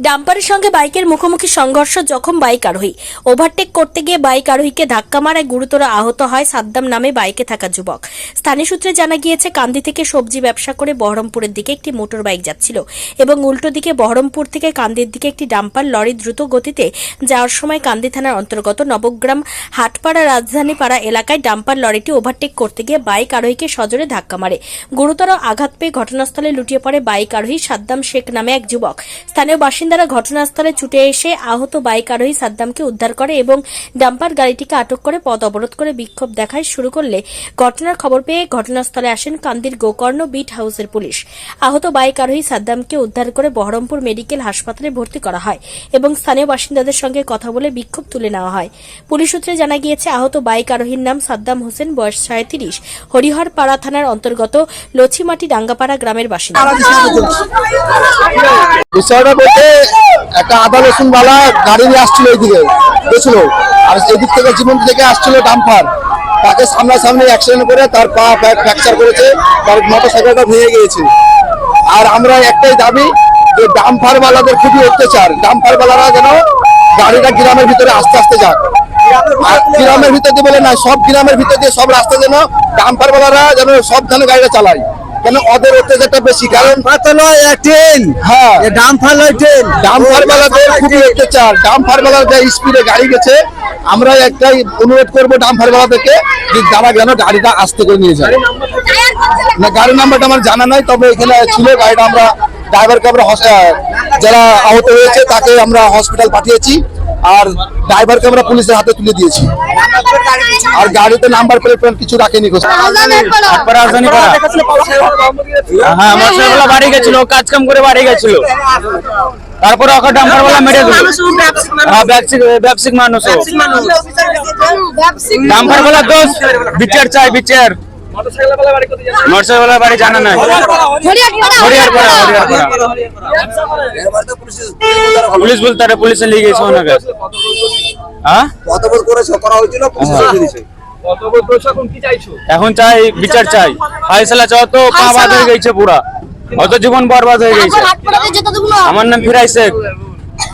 ডাম্পারের সঙ্গে বাইকের মুখোমুখি সংঘর্ষ জখম বাইক আরোহী। ওভারটেক করতে গিয়ে বাইক আরোহীকে ধাক্কা মারায় গুরুতর আহত হয় সাদ্দাম নামে বাইকে থাকা যুবক। স্থানীয় সূত্রে জানা গিয়েছে, কান্দি থেকে সবজি ব্যবসা করে বহরমপুরের দিকে একটি মোটর বাইক যাচ্ছিল এবং উল্টো দিকে বহরমপুর থেকে কান্দির দিকে একটি ডাম্পার লরি দ্রুত গতিতে যাওয়ার সময় কান্দি থানার অন্তর্গত নবগ্রাম হাটপাড়া রাজধানী পাড়া এলাকায় ডাম্পার লরিটি ওভারটেক করতে গিয়ে বাইক আরোহীকে সজোরে ধাক্কা মারে। গুরুতর আঘাত পেয়ে ঘটনাস্থলে লুটিয়ে পড়ে বাইক আরোহী সাদ্দাম শেখ নামে এক যুবক। স্থানীয় বাসিন্দারা ঘটনাস্থলে ছুটে এসে আহত বাইক আরোহী সাদ্দামকে উদ্ধার করে এবং ডাম্পার গাড়িটিকে আটক করে পথ অবরোধ করে বিক্ষোভ দেখায় শুরু করলে ঘটনার খবর পেয়ে ঘটনাস্থলে আসেন কান্দির গোকর্ণ বিট হাউসের পুলিশ। আহত বাইক আরোহী সাদ্দামকে উদ্ধার করে বহরমপুর মেডিকেল হাসপাতালে ভর্তি করা হয় এবং স্থানীয় বাসিন্দাদের সঙ্গে কথা বলে বিক্ষোভ তুলে নেওয়া হয়। পুলিশ সূত্রে জানা গিয়েছে, আহত বাইক আরোহীর নাম সাদ্দাম হোসেন, বয়স সাঁত্রিশ হরিহর পাড়া থানার অন্তর্গত লছিমাটি ডাঙ্গাপাড়া গ্রামের বাসিন্দা। বিষয়টা বলতে একটা আদা রসুন বালা গাড়ি নিয়ে আসছিল এইদিকে গেছিল আর এদিক থেকে জীবন থেকে আসছিল ডাম্পার। তাকে সামনাসামনি অ্যাক্সিডেন্ট করে তার পা ফ্র্যাকচার করেছে, তার মোটর সাইকেলটা ভেঙে গিয়েছে। আর আমরা একটাই দাবি যে ডাম্পার বালাদের খুবই অত্যাচার। ডাম্পার বালারা যেন গাড়িটা গ্রামের ভিতরে আস্তে আস্তে যাক। গ্রামের ভিতর দিয়ে বলে না সব গ্রামের ভিতর দিয়ে সব রাস্তা যেন ডাম্পার বালারা যেন সব ধানে গাড়িটা চালায়। কেন ওদের অত্যাচারটা বেশি? কারণ ট্রেন হ্যাঁ। ডাম্পার ট্রেন ডাম্পার বেলাদের খুবই অত্যাচার। ডাম্পার বেলার যে স্পিডে গাড়ি গেছে আমরা একটাই অনুরোধ করব ডাম্পার বেলাদেরকে যে যারা যেন গাড়িটা আস্তে করে নিয়ে যায়। না গাড়ির নাম্বারটা আমার জানা নাই তবে এখানে ছিল গাড়িটা আমরা ড্রাইভারকে আমরা যারা আহত হয়েছে তাকে আমরা হসপিটাল পাঠিয়েছি। আর ড্রাইভারকে আমরা পুলিশের হাতে তুলে দিয়েছি। আর গাড়িতে নাম্বার প্লেট কিছু রাখেনি হ্যাঁ মোটরসাইকেল বাড়ি গেছিল কাজ কাম করে বাড়ি গেছিল। তারপরে ওকে ডাম্পার বলা মেরে দিল। হ্যাঁ ব্যবসায়িক ব্যবসায়িক মানুষ। ডাম্পার বলা দোষ। বিচার চাই বিচার। মোটরসাইকেল বাড়ি জানা নাই। পুলিশ বলতে পুলিশে নিয়ে গেছে ওনাকে হ্যাঁ কতবার করেছে করা হয়েছিল পুলিশ হ্যাঁ। এখন চাই বিচার চাই। ফাইসলা চাও তো পা বাদ হয়ে গেছে পুরা। অত জীবন বরবাদ হয়ে গেছে। আমার নাম ফিরাই শেখ।